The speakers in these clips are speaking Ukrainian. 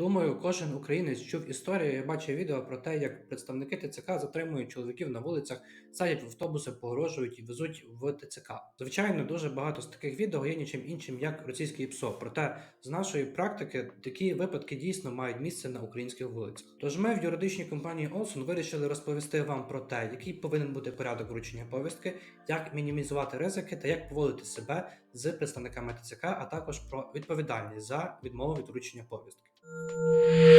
Думаю, кожен українець чув історію і бачив відео про те, як представники ТЦК затримують чоловіків на вулицях, садять в автобуси, погрожують і везуть в ТЦК. Звичайно, дуже багато з таких відео є нічим іншим, як російський ПСО. Проте з нашої практики такі випадки дійсно мають місце на українських вулицях. Тож ми в юридичній компанії Олсон вирішили розповісти вам про те, який повинен бути порядок вручення повістки, як мінімізувати ризики та як поводити себе з представниками ТЦК, а також про відповідальність за відмову від вручення повістки. Música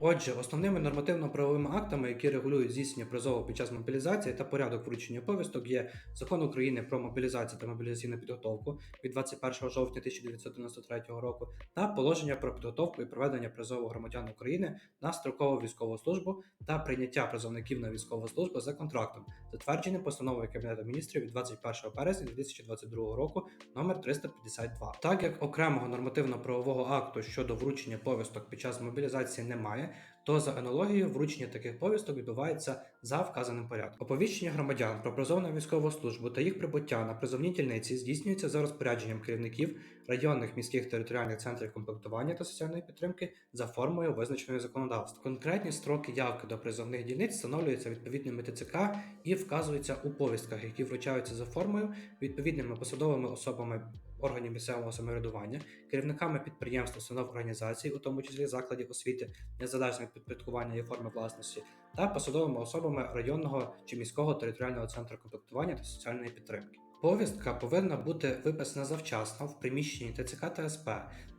Отже, основними нормативно-правовими актами, які регулюють здійснення призову під час мобілізації та порядок вручення повісток, є Закон України про мобілізацію та мобілізаційну підготовку від 21 жовтня 1993 року та положення про підготовку і проведення призову громадян України на строкову військову службу та прийняття призовників на військову службу за контрактом, затвердженим постановою Кабінету міністрів від 21 березня 2022 року номер 352. Так як окремого нормативно-правового акту щодо вручення повісток під час мобілізації немає, то за аналогією вручення таких повісток відбувається за вказаним порядком. Оповіщення громадян про призов на військову службу та їх прибуття на призовні дільниці здійснюється за розпорядженням керівників районних міських територіальних центрів комплектування та соціальної підтримки за формою визначеною законодавством. Конкретні строки явки до призовних дільниць встановлюються відповідними ТЦК і вказуються у повістках, які вручаються за формою відповідними посадовими особами органів місцевого самоврядування, керівниками підприємств, установ організацій, у тому числі закладів освіти, незалежно від підпорядкування і форми власності, та посадовими особами районного чи міського територіального центру комплектування та соціальної підтримки. Повістка повинна бути виписана завчасно в приміщенні ТЦК та СП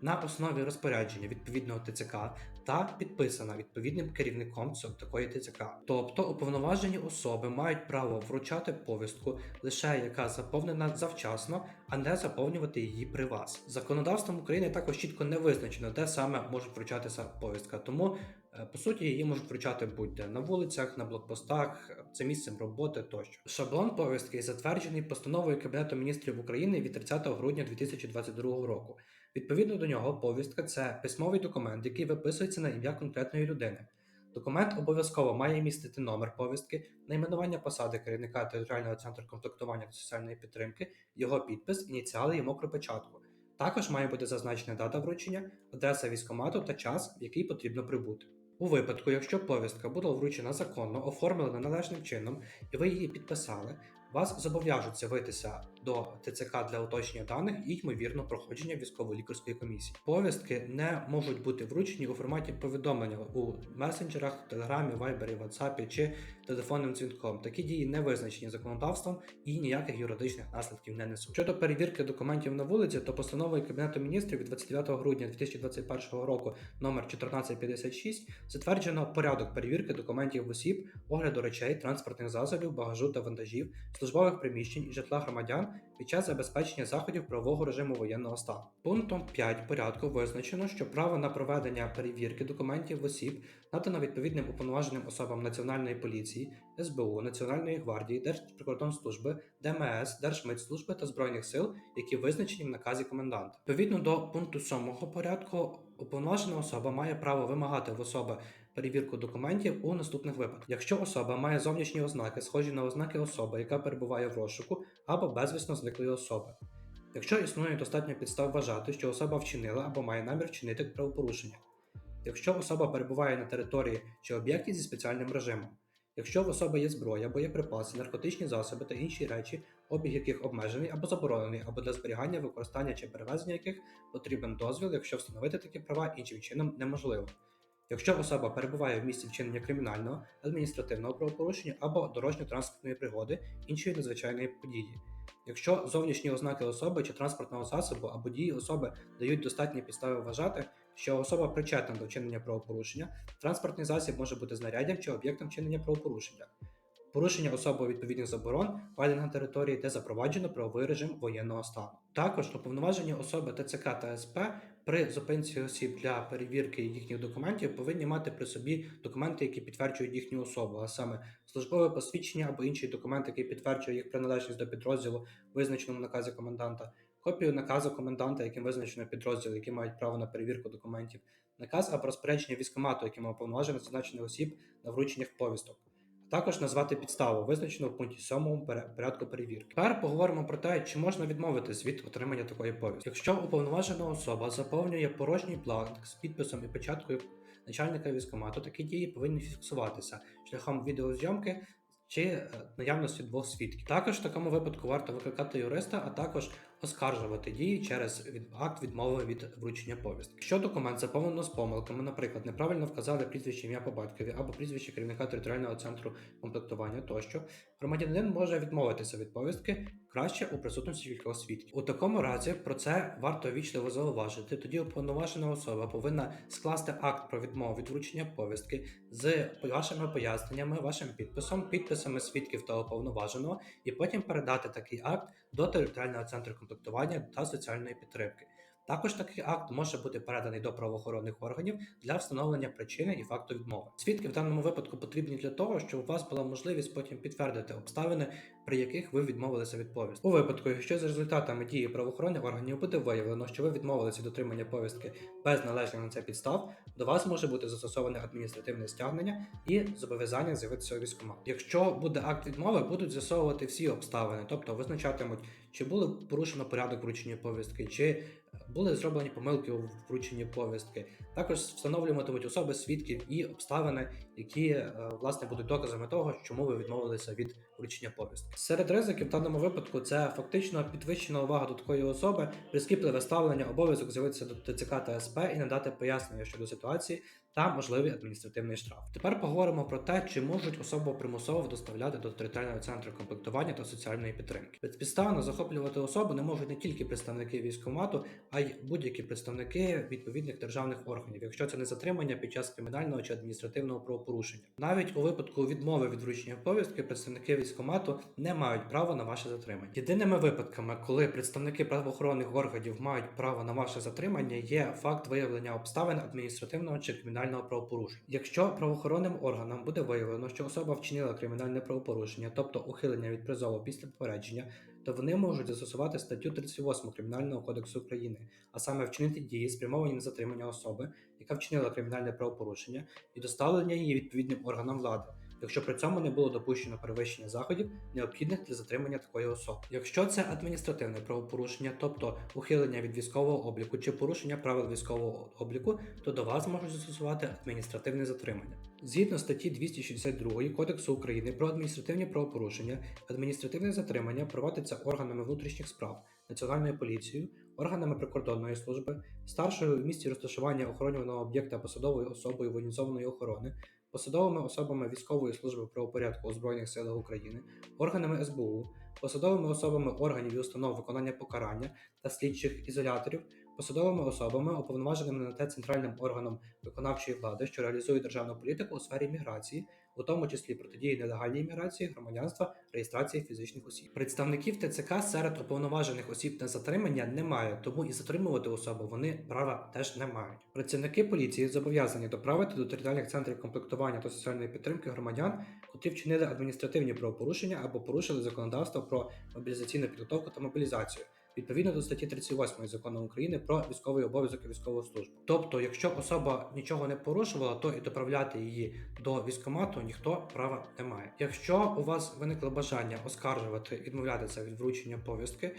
на основі розпорядження відповідного ТЦК та підписана відповідним керівником такої ТЦК. Тобто уповноважені особи мають право вручати повістку лише яка заповнена завчасно, а не заповнювати її при вас. Законодавством України також чітко не визначено, де саме може вручатися повістка. Тому по суті її можуть вручати будь-де на вулицях, на блокпостах, е, за місцем роботи тощо. Шаблон повістки затверджений постановою Кабінету міністрів України від 30 грудня 2022 року. Відповідно до нього, повістка це письмовий документ, який виписується на ім'я конкретної людини. Документ обов'язково має містити номер повістки, найменування посади керівника територіального центру комплектування та соціальної підтримки, його підпис, ініціали і мокру печатку. Також має бути зазначена дата вручення, адреса військомату та час, в який потрібно прибути. У випадку, якщо повістка була вручена законно, оформлена належним чином, і ви її підписали, вас зобов'яжуть з'явитися до ТЦК для уточнення даних і ймовірно проходження військово-лікарської комісії. Повістки не можуть бути вручені у форматі повідомлення у месенджерах, телеграмі, вайбері, ватсапі чи телефонним дзвінком. Такі дії не визначені законодавством і ніяких юридичних наслідків не несуть. Щодо перевірки документів на вулиці, то постановою Кабінету міністрів від 29 грудня 2021 року номер 1456 затверджено порядок перевірки документів осіб, огляду речей, транспортних засобів, багажу та вантажів, службових приміщень житла громадян під час забезпечення заходів правового режиму воєнного стану. Пунктом 5 порядку визначено, що право на проведення перевірки документів осіб надано відповідним уповноваженим особам Національної поліції, СБУ, Національної гвардії, Держприкордонслужби, ДМС, Держмитслужби та Збройних сил, які визначені в наказі коменданта. Відповідно до пункту 7 порядку, уповноважена особа має право вимагати в особи перевірку документів у наступних випадках. Якщо особа має зовнішні ознаки, схожі на ознаки особи, яка перебуває в розшуку, або безвісно зниклої особи. Якщо існує достатньо підстав вважати, що особа вчинила або має намір вчинити правопорушення, якщо особа перебуває на території чи об'єкті зі спеціальним режимом, якщо в особи є зброя, боєприпаси, наркотичні засоби та інші речі, обіг яких обмежений або заборонений, або для зберігання, використання чи перевезення яких потрібен дозвіл, якщо встановити такі права іншим чином неможливо. Якщо особа перебуває в місці вчинення кримінального, адміністративного правопорушення або дорожньо-транспортної пригоди іншої надзвичайної події, якщо зовнішні ознаки особи чи транспортного засобу або дії особи дають достатні підстави вважати, що особа причетна до вчинення правопорушення, транспортний засіб може бути знаряддям чи об'єктом вчинення правопорушення. Порушення особою відповідних заборон введено на території, де запроваджено правовий режим воєнного стану. Також уповноважені особи ТЦК та СП при зупинці осіб для перевірки їхніх документів повинні мати при собі документи, які підтверджують їхню особу, а саме службове посвідчення або інший документ, який підтверджує їх приналежність до підрозділу, визначеному наказі коменданта, копію наказу коменданта, яким визначено підрозділ, які мають право на перевірку документів, наказ або розпорядження військкомату, яким уповноважено зазначених осіб на врученнях повісток Також назвати підставу, визначену в пункті 7 порядку перевірки. Тепер поговоримо про те, чи можна відмовитись від отримання такої повістки. Якщо уповноважена особа заповнює порожній бланк з підписом і печаткою начальника військкомату, такі дії повинні фіксуватися шляхом відеозйомки чи е, наявності двох свідків. Також в такому випадку варто викликати юриста, а також оскаржувати дії через акт відмови від вручення повістки. Якщо документ заповнено з помилками, наприклад, неправильно вказали прізвище ім'я по батькові або прізвище керівника територіального центру комплектування тощо, громадянин може відмовитися від повістки краще у присутності кількох свідків. У такому разі про це варто вічливо зауважити. Тоді уповноважена особа повинна скласти акт про відмову від вручення повістки з вашими поясненнями, вашим підписом, підписами свідків та уповноваженого, і потім передати такий акт до територіального центру комплектування та соціальної підтримки. Також такий акт може бути переданий до правоохоронних органів для встановлення причини і факту відмови. Свідки в даному випадку потрібні для того, щоб у вас була можливість потім підтвердити обставини, при яких ви відмовилися від повістки. У випадку, якщо за результатами дії правоохоронних органів буде виявлено, що ви відмовилися від отримання повістки без належних на це підстав, до вас може бути застосоване адміністративне стягнення і зобов'язання з'явитися у військкомат. Якщо буде акт відмови, будуть з'ясовувати всі обставини, тобто визначатимуть, чи було порушено порядок вручення повістки, чи були зроблені помилки у врученні повістки. Також встановлюватимуть особи свідків і обставини, які е, власне будуть доказами того, чому ви відмовилися від вручення повістки. Серед ризиків в даному випадку це фактично підвищена увага до такої особи, прискіпливе ставлення, обов'язок з'явитися до ТЦК та СП і надати пояснення щодо ситуації та можливий адміністративний штраф. Тепер поговоримо про те, чи можуть особу примусово доставляти до територіального центру комплектування та соціальної підтримки. Безпідставно захоплювати особу не можуть не тільки представники військкомату, а й будь-які представники відповідних державних органів, якщо це не затримання під час кримінального чи адміністративного правопорушення. Навіть у випадку відмови від вручення повістки представники військкомату не мають права на ваше затримання. Єдиними випадками, коли представники правоохоронних органів мають право на ваше затримання, є факт виявлення обставин адміністративного чи кримінального правопорушення. Якщо правоохоронним органам буде виявлено, що особа вчинила кримінальне правопорушення, тобто ухилення від призову після попередження, то вони можуть застосувати статтю 38 Кримінального кодексу України, а саме вчинити дії, спрямовані на затримання особи, яка вчинила кримінальне правопорушення, і доставлення її відповідним органам влади. Якщо при цьому не було допущено перевищення заходів, необхідних для затримання такої особи. Якщо це адміністративне правопорушення, тобто ухилення від військового обліку чи порушення правил військового обліку, то до вас можуть застосувати адміністративне затримання. Згідно статті 262 Кодексу України про адміністративні правопорушення, адміністративне затримання проводиться органами внутрішніх справ, Національною поліцією, органами прикордонної служби, старшою в місті розташування охоронюваного об'єкта посадовою особою воєнізованої охорони, посадовими особами військової служби правопорядку у Збройних силах України, органами СБУ, посадовими особами органів і установ виконання покарання та слідчих ізоляторів, посадовими особами, уповноваженими на те центральним органом виконавчої влади, що реалізує державну політику у сфері міграції, у тому числі протидії нелегальній міграції, громадянства, реєстрації фізичних осіб. Представників ТЦК серед уповноважених осіб на затримання немає, тому і затримувати особу вони права теж не мають. Працівники поліції зобов'язані доправити до територіальних центрів комплектування та соціальної підтримки громадян, котрі вчинили адміністративні правопорушення або порушили законодавство про мобілізаційну підготовку та мобілізацію. Відповідно до статті 38 закону України про військовий обов'язок і військову службу. Тобто, якщо особа нічого не порушувала, то і доправляти її до військомату ніхто права не має. Якщо у вас виникло бажання оскаржувати, відмовлятися від вручення повістки,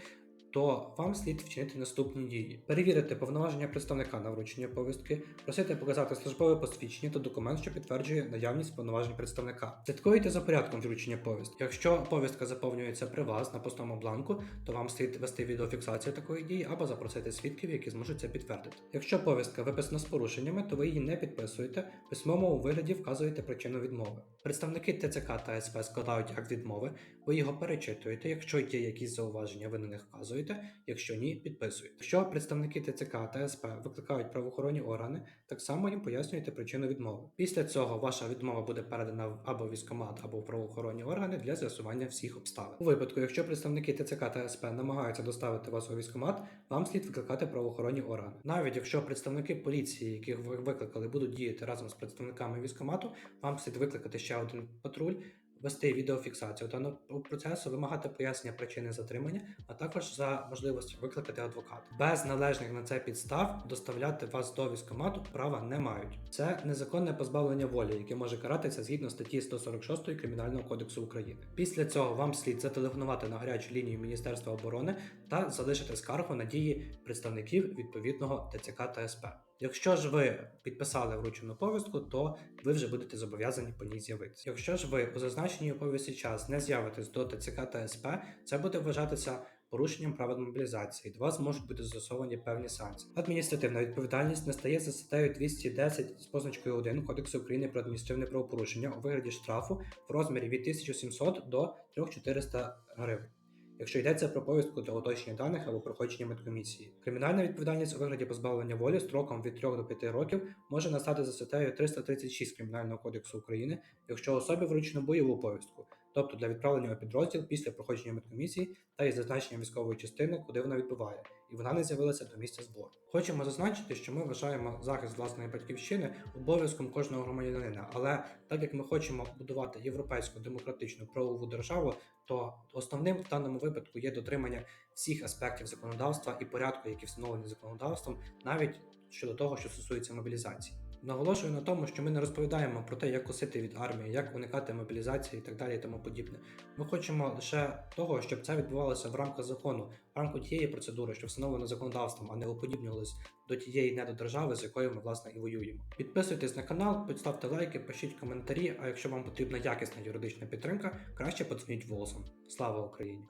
то вам слід вчинити наступні дії: перевірити повноваження представника на вручення повістки, просити показати службове посвідчення та документ, що підтверджує наявність повноважень представника. Слідкуйте за порядком вручення повістки. Якщо повістка заповнюється при вас на пустому бланку, то вам слід вести відеофіксацію такої дії або запросити свідків, які зможуть це підтвердити. Якщо повістка виписана з порушеннями, то ви її не підписуєте, в письмовому вигляді вказуєте причину відмови. Представники ТЦК та СП складають акт відмови, ви його перечитуєте. Якщо є якісь зауваження, ви на них вказуєте. Якщо ні, підписуєте. Якщо представники ТЦК та СП викликають правоохоронні органи, так само їм пояснюєте причину відмови. Після цього ваша відмова буде передана або військкомат, або в правоохоронні органи для з'ясування всіх обставин. У випадку, якщо представники ТЦК та СП намагаються доставити вас у військкомат, вам слід викликати правоохоронні органи. Навіть якщо представники поліції, яких ви викликали, будуть діяти разом з представниками військкомату, вам слід викликати ще один патруль вести відеофіксацію даного процесу, вимагати пояснення причини затримання, а також за можливості викликати адвоката. Без належних на це підстав доставляти вас до військкомату права не мають. Це незаконне позбавлення волі, яке може каратися згідно статті 146 Кримінального кодексу України. Після цього вам слід зателефонувати на гарячу лінію Міністерства оборони та залишити скаргу на дії представників відповідного ТЦК та СП. Якщо ж ви підписали вручену повістку, то ви вже будете зобов'язані по ній з'явитися. Якщо ж ви у зазначеній повісті час не з'явитесь до ТЦК та СП, це буде вважатися порушенням правил мобілізації. До вас можуть бути застосовані певні санкції. Адміністративна відповідальність настає за статтею 210 з позначкою 1 Кодексу України про адміністративне правопорушення у вигляді штрафу в розмірі від 1700 до 3400 гривень. Якщо йдеться про повістку для уточнення даних або проходження медкомісії, кримінальна відповідальність у вигляді позбавлення волі строком від 3 до 5 років може настати за статтею 336 Кримінального кодексу України, якщо особі вручено бойову повістку, тобто для відправлення у підрозділ після проходження медкомісії та із зазначенням військової частини, куди вона відбуває, і вона не з'явилася до місця збору. Хочемо зазначити, що ми вважаємо захист власної батьківщини обов'язком кожного громадянина, але так як ми хочемо будувати європейську демократичну правову державу, то основним в даному випадку є дотримання всіх аспектів законодавства і порядку, які встановлені законодавством, навіть щодо того, що стосується мобілізації. Наголошую на тому, що ми не розповідаємо про те, як косити від армії, як уникати мобілізації і так далі, і тому подібне. Ми хочемо лише того, щоб це відбувалося в рамках закону, в рамках тієї процедури, що встановлено законодавством, а не уподібнювалось до тієї недодержави, з якою ми власне і воюємо. Підписуйтесь на канал, підставте лайки, пишіть коментарі. А якщо вам потрібна якісна юридична підтримка, краще подзвоніть голосом. Слава Україні!